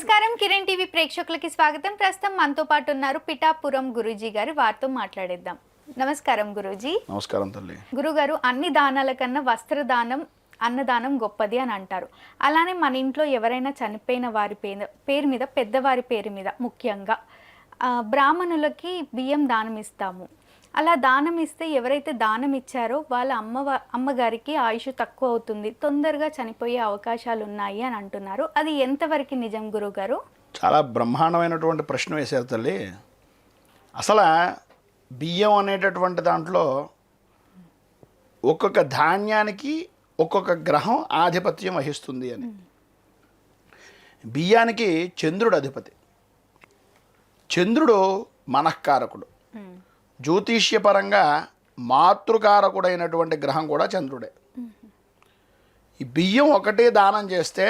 నమస్కారం కిరణ్ టీవీ ప్రేక్షకులకి స్వాగతం. ప్రస్తుతం మనతో పాటు ఉన్నారు పిఠాపురం గురూజీ గారు. వారితో మాట్లాడేద్దాం. నమస్కారం గురూజీ. నమస్కారం తల్లి. గురుగారు అన్ని దానాల కన్నా వస్త్రదానం అన్నదానం గొప్పది అని అంటారు. అలానే మన ఇంట్లో ఎవరైనా చనిపోయిన వారి పేరు పేరు మీద పెద్దవారి పేరు మీద ముఖ్యంగా ఆ, బ్రాహ్మణులకి బియ్యం దానం ఇస్తాము. అలా దానం ఇస్తే ఎవరైతే దానం ఇచ్చారో వాళ్ళ అమ్మ అమ్మగారికి ఆయుష్ తక్కువ అవుతుంది. తొందరగా చనిపోయే అవకాశాలు ఉన్నాయి అని అంటున్నారు. అది ఎంతవరకు నిజం గురుగారు చాలా బ్రహ్మాండమైనటువంటి ప్రశ్న వేశారు తల్లి. అసలు బియ్యం అనేటటువంటి దాంట్లో ఒక్కొక్క ధాన్యానికి ఒక్కొక్క గ్రహం ఆధిపత్యం వహిస్తుంది అని. బియ్యానికి చంద్రుడు అధిపతి. చంద్రుడు మనఃకారకుడు. జ్యోతిష్యపరంగా మాతృకారకుడైనటువంటి గ్రహం కూడా చంద్రుడే. ఈ బియ్యం ఒకటే దానం చేస్తే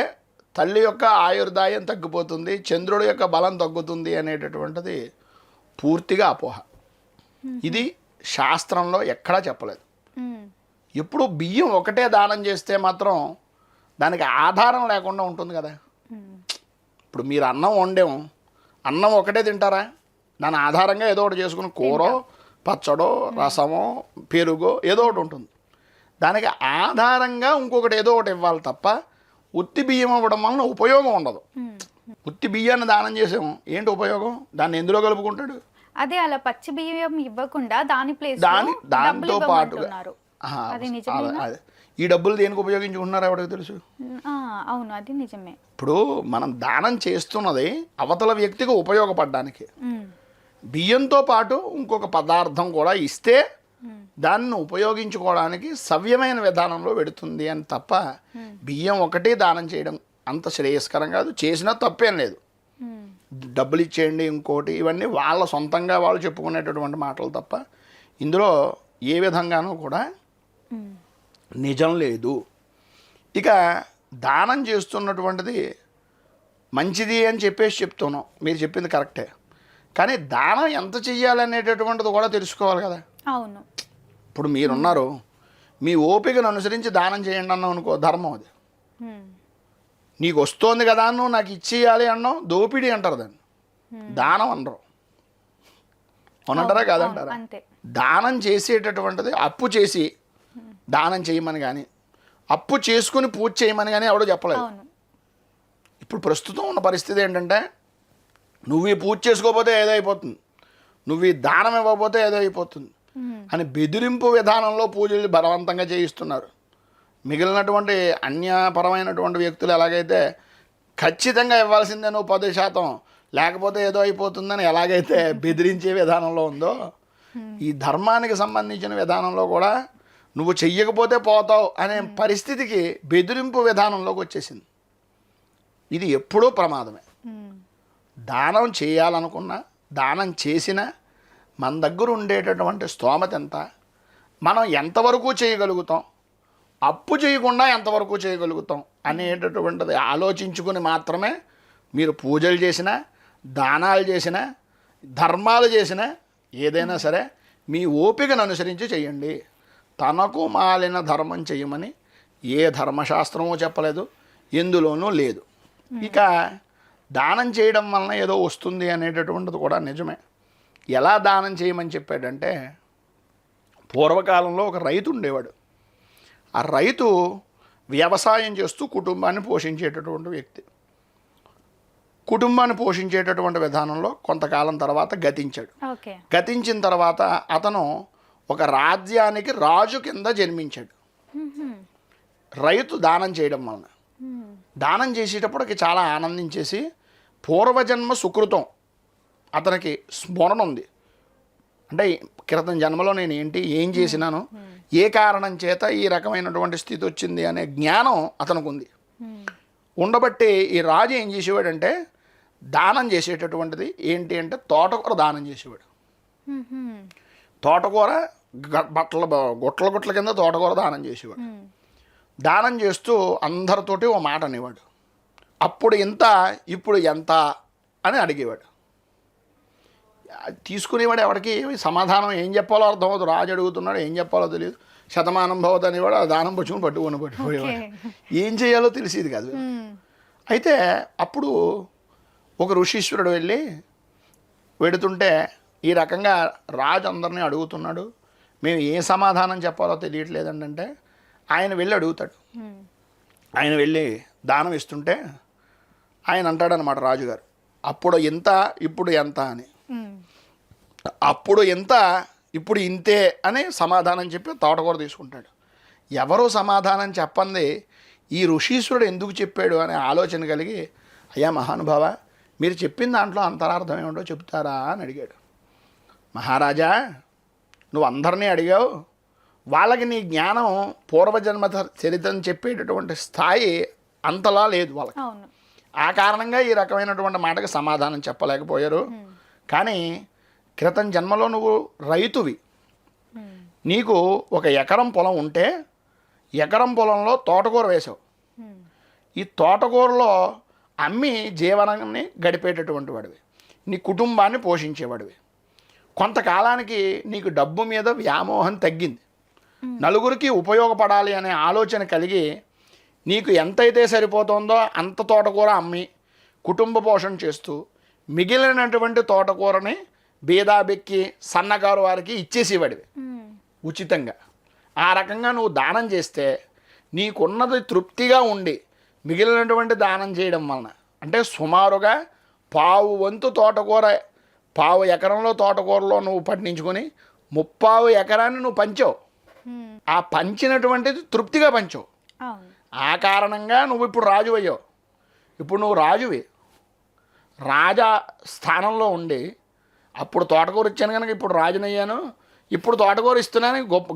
తల్లి యొక్క ఆయుర్దాయం తగ్గిపోతుంది చంద్రుడి యొక్క బలం తగ్గుతుంది అనేటటువంటిది పూర్తిగా అపోహ. ఇది శాస్త్రంలో ఎక్కడా చెప్పలేదు. ఎప్పుడు బియ్యం ఒకటే దానం చేస్తే మాత్రం దానికి ఆధారం లేకుండా ఉంటుంది కదా. ఇప్పుడు మీరు అన్నం వండాము అన్నం ఒకటే తింటారా? దాని ఆధారంగా ఏదో ఒకటి చేసుకుని కూరో పచ్చడో రసమో పెరుగో ఏదో ఒకటి ఉంటుంది. దానికి ఆధారంగా ఇంకొకటి ఏదో ఒకటి ఇవ్వాలి తప్ప ఉత్తి బియ్యం ఇవ్వడం వలన ఉపయోగం ఉండదు. ఉత్తి బియ్యాన్ని దానం చేసాము ఏంటి ఉపయోగం? దాన్ని ఎందులో కలుపుకుంటాడు? అదే అలా పచ్చి బియ్యం ఇవ్వకుండా దాని ప్లేస్ దాని దానితో అదే. ఈ డబ్బులు దేనికి ఉపయోగించుకుంటున్నారు ఎవరికి తెలుసు? అవును అది నిజమే. ఇప్పుడు మనం దానం చేస్తున్నది అవతల వ్యక్తికి ఉపయోగపడడానికి. బియ్యంతో పాటు ఇంకొక పదార్థం కూడా ఇస్తే దాన్ని ఉపయోగించుకోవడానికి సవ్యమైన విధానంలో పెడుతుంది అని తప్ప బియ్యం ఒకటే దానం చేయడం అంత శ్రేయస్కరం కాదు. చేసినా తప్పేం లేదు. డబ్బులు ఇచ్చేయండి ఇంకోటి ఇవన్నీ వాళ్ళ సొంతంగా వాళ్ళు చెప్పుకునేటటువంటి మాటలు తప్ప ఇందులో ఏ విధంగానూ కూడా నిజం లేదు. ఇక దానం చేస్తున్నటువంటిది మంచిది అని చెప్పేసి చెప్తున్నాం. మీరు చెప్పింది కరెక్టే. కానీ దానం ఎంత చెయ్యాలనేటటువంటిది కూడా తెలుసుకోవాలి కదా. అవును. ఇప్పుడు మీరున్నారు మీ ఓపికను అనుసరించి దానం చేయండి అన్నాం అనుకో ధర్మం అది. నీకు వస్తోంది కదా నువ్వు నాకు ఇచ్చేయాలి అన్నాం దోపిడీ అంటారు దాన్ని. దానం అనరు. అవునంటారా కాదంటారా? దానం చేసేటటువంటిది అప్పు చేసి దానం చేయమని కానీ అప్పు చేసుకుని పూజ చేయమని కానీ ఎవడో చెప్పలేదు. ఇప్పుడు ప్రస్తుతం ఉన్న పరిస్థితి ఏంటంటే నువ్వు ఈ పూజ చేసుకోకపోతే ఏదో అయిపోతుంది నువ్వు ఈ దానం ఇవ్వకపోతే ఏదో అయిపోతుంది ఉమ్, అని బెదిరింపు విధానంలో పూజలు బలవంతంగా చేయిస్తున్నారు. మిగిలినటువంటి అన్యపరమైనటువంటి వ్యక్తులు ఎలాగైతే ఖచ్చితంగా ఇవ్వాల్సిందే నువ్వు పది శాతం లేకపోతే ఏదో అయిపోతుందని ఎలాగైతే బెదిరించే విధానంలో ఉందో ఈ ధర్మానికి సంబంధించిన విధానంలో కూడా నువ్వు చెయ్యకపోతే పోతావు అనే పరిస్థితికి బెదిరింపు విధానంలోకి వచ్చేసింది. ఇది ఎప్పుడూ ప్రమాదమే. దానం చేయాలనుకున్నా దానం చేసినా మన దగ్గర ఉండేటటువంటి స్తోమత ఎంత? మనం ఎంతవరకు చేయగలుగుతాం? అప్పు చేయకుండా ఎంతవరకు చేయగలుగుతాం? అనేటటువంటిది ఆలోచించుకుని మాత్రమే మీరు పూజలు చేసినా దానాలు చేసినా ధర్మాలు చేసినా ఏదైనా సరే మీ ఓపికను అనుసరించి చేయండి. తనకు మాలిన ధర్మం చేయమని ఏ ధర్మశాస్త్రమూ చెప్పలేదు ఎందులోనూ లేదు. ఇక దానం చేయడం వలన ఏదో వస్తుంది అనేటటువంటిది కూడా నిజమే. ఎలా దానం చేయమని చెప్పాడంటే పూర్వకాలంలో ఒక రైతు ఉండేవాడు. ఆ రైతు వ్యవసాయం చేస్తూ కుటుంబాన్ని పోషించేటటువంటి వ్యక్తి. కుటుంబాన్ని పోషించేటటువంటి విధానంలో కొంతకాలం తర్వాత గతించాడు. గతించిన తర్వాత అతను ఒక రాజ్యానికి రాజు కింద జన్మించాడు. రైతు దానం చేయడం వలన. దానం చేసేటప్పటికి చాలా ఆనందించేసి పూర్వజన్మ సుకృతం. అతనికి స్మరణ ఉంది. అంటే క్రితం జన్మలో నేను ఏంటి ఏం చేసినాను ఏ కారణం చేత ఈ రకమైనటువంటి స్థితి వచ్చింది అనే జ్ఞానం అతనికి ఉంది ఉండబట్టి ఈ రాజు ఏం చేసేవాడంటే దానం చేసేటటువంటిది ఏంటి అంటే తోటకూర దానం చేసేవాడు. తోటకూర బట్టల గుట్టల గుట్టల కింద తోటకూర దానం చేసేవాడు. దానం చేస్తూ అందరితోటి ఓ మాట అనేవాడు. అప్పుడు ఇంత ఇప్పుడు ఎంత అని అడిగేవాడు. తీసుకునేవాడు ఎవరికి సమాధానం ఏం చెప్పాలో అర్థం అవ్వదు రాజు అడుగుతున్నాడు ఏం చెప్పాలో తెలియదు శతమానం భవత్ అనేవాడు ఆ దానం పుచ్చుకుని పట్టుకొని పట్టుకుపోయేవాడు. ఏం చేయాలో తెలిసేది కాదు. అయితే అప్పుడు ఒక ఋషీశ్వరుడు వెళ్ళి వెడుతుంటే ఈ రకంగా రాజు అందరినీ అడుగుతున్నాడు. మేము ఏ సమాధానం చెప్పాలో తెలియట్లేదండి అంటే ఆయన వెళ్ళి అడుగుతాడు. ఆయన వెళ్ళి దానం ఇస్తుంటే ఆయన అంటాడనమాట రాజుగారు అప్పుడు ఎంత ఇప్పుడు ఎంత అని. అప్పుడు ఎంత ఇప్పుడు ఇంతే అని సమాధానం చెప్పి తోటకూర తీసుకుంటాడు. ఎవరు సమాధానం చెప్పంది ఈ ఋషీశ్వరుడు ఎందుకు చెప్పాడు అనే ఆలోచన కలిగి అయ్యా మహానుభావ మీరు చెప్పిన దాంట్లో అంతరార్థం ఏమిటో చెప్తారా అని అడిగాడు. మహారాజా నువ్వు అందరినీ అడిగావు. వాళ్ళకి నీ జ్ఞానం పూర్వజన్మ చరిత్రను చెప్పేటటువంటి స్థాయి అంతలా లేదు వాళ్ళకి. ఆ కారణంగా ఈ రకమైనటువంటి మాటకు సమాధానం చెప్పలేకపోయారు. కానీ క్రితం జన్మలో నువ్వు రైతువి. నీకు ఒక ఎకరం పొలం ఉంటే ఎకరం పొలంలో తోటకూర వేసావు. ఈ తోటకూరలో అమ్మి జీవనాన్ని గడిపేటటువంటి వాడివి. నీ కుటుంబాన్ని పోషించేవాడివి. కొంతకాలానికి నీకు డబ్బు మీద వ్యామోహం తగ్గింది. నలుగురికి ఉపయోగపడాలి అనే ఆలోచన కలిగి నీకు ఎంతైతే సరిపోతుందో అంత తోటకూర అమ్మి కుటుంబ పోషణ చేస్తూ మిగిలినటువంటి తోటకూరని బీదాబెక్కి సన్నకారు వారికి ఇచ్చేసేవాడివి. ఉచితంగా. ఆ రకంగా నువ్వు దానం చేస్తే నీకున్నది తృప్తిగా ఉండి మిగిలినటువంటి దానం చేయడం వలన అంటే సుమారుగా పావు వంతు తోటకూర పావు ఎకరంలో తోటకూరలో నువ్వు పండించుకొని ముప్పావు ఎకరాన్ని నువ్వు పంచావు. ఆ పంచినటువంటిది తృప్తిగా పంచావు. ఆ కారణంగా నువ్వు ఇప్పుడు రాజు అయ్యావు. ఇప్పుడు నువ్వు రాజువి. రాజా స్థానంలో ఉండి అప్పుడు తోటకూర ఇచ్చాను కనుక ఇప్పుడు రాజునయ్యాను. ఇప్పుడు తోటకూర ఇస్తున్నాను గొప్ప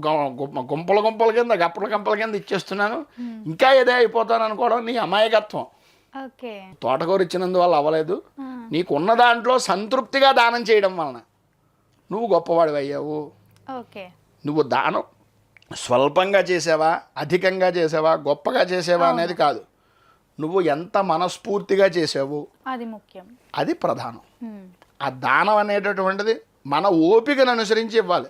గుంపల గుంపల కింద గప్పల గంపల కింద ఇచ్చేస్తున్నాను. ఇంకా ఏదే అయిపోతాను అనుకోవడం నీ అమాయకత్వం. ఓకే. తోటకూర ఇచ్చినందువల్ల అవ్వలేదు. ఆ, నీకున్న దాంట్లో సంతృప్తిగా దానం చేయడం వలన నువ్వు గొప్పవాడివి అయ్యావు నువ్వు దానం స్వల్పంగా చేసావా? అధికంగా చేసావా? గొప్పగా చేసావా అనేది కాదు. నువ్వు ఎంత మనస్ఫూర్తిగా చేసావు? అది ముఖ్యం. అది ప్రధానం. ఆ దానం అనేటటువంటిది మన ఓపికను అనుసరించి ఇవ్వాలి.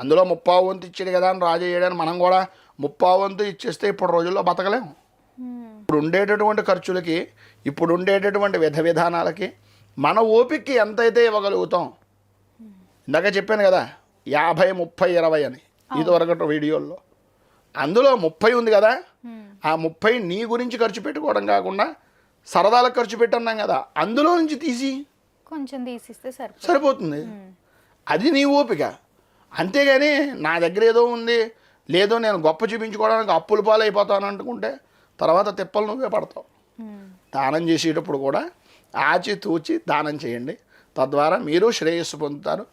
అందులో ముప్పావు వంతు ఇచ్చాడు కదా అని రాజు మనం కూడా ముప్పావు వంతు ఇచ్చేస్తే ఇప్పుడు రోజుల్లో బతకలేము. ఇప్పుడు ఉండేటటువంటి ఖర్చులకి ఇప్పుడు ఉండేటటువంటి విధ విధానాలకి మన ఓపికకి ఎంతైతే ఇవ్వగలుగుతాం. ఇందాక చెప్పాను కదా యాభై ముప్పై ఇరవై అని. ఇదివరకటి వీడియోల్లో. అందులో ముప్పై ఉంది కదా? ఆ ముప్పై నీ గురించి ఖర్చు పెట్టుకోవడం కాకుండా సరదాలకు ఖర్చు పెట్టన్నాం కదా అందులో నుంచి తీసి. కొంచెం తీసిస్తే సరిపోతుంది. సరిపోతుంది. అది నీ ఓపిక. అంతేగాని నా దగ్గర ఏదో ఉంది లేదో నేను గొప్ప చూపించుకోవడానికి అప్పుల పాలు అయిపోతాను అనుకుంటే తర్వాత తిప్పలు నువ్వే పడతావు. దానం చేసేటప్పుడు కూడా ఆచి తూచి దానం చేయండి. తద్వారా మీరు శ్రేయస్సు పొందుతారు.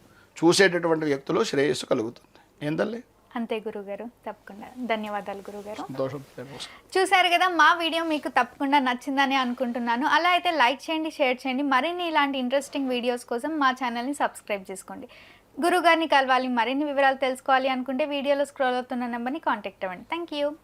చూసేటటువంటి వ్యక్తులు శ్రేయస్సు కలుగుతుంది. ఏం తల్లి అంతే గురుగారు తప్పకుండా. ధన్యవాదాలు గురుగారు. చూసారు కదా మా వీడియో మీకు తప్పకుండా నచ్చిందని అనుకుంటున్నాను. అలా అయితే లైక్ చేయండి షేర్ చేయండి. మరిన్ని ఇలాంటి ఇంట్రెస్టింగ్ వీడియోస్ కోసం మా ఛానల్ని సబ్స్క్రైబ్ చేసుకోండి. గురుగారిని కలవాలి మరిన్ని వివరాలు తెలుసుకోవాలి అనుకుంటే వీడియోలో స్క్రోల్ అవుతున్న నెంబర్ని కాంటాక్ట్ అవ్వండి. Thank you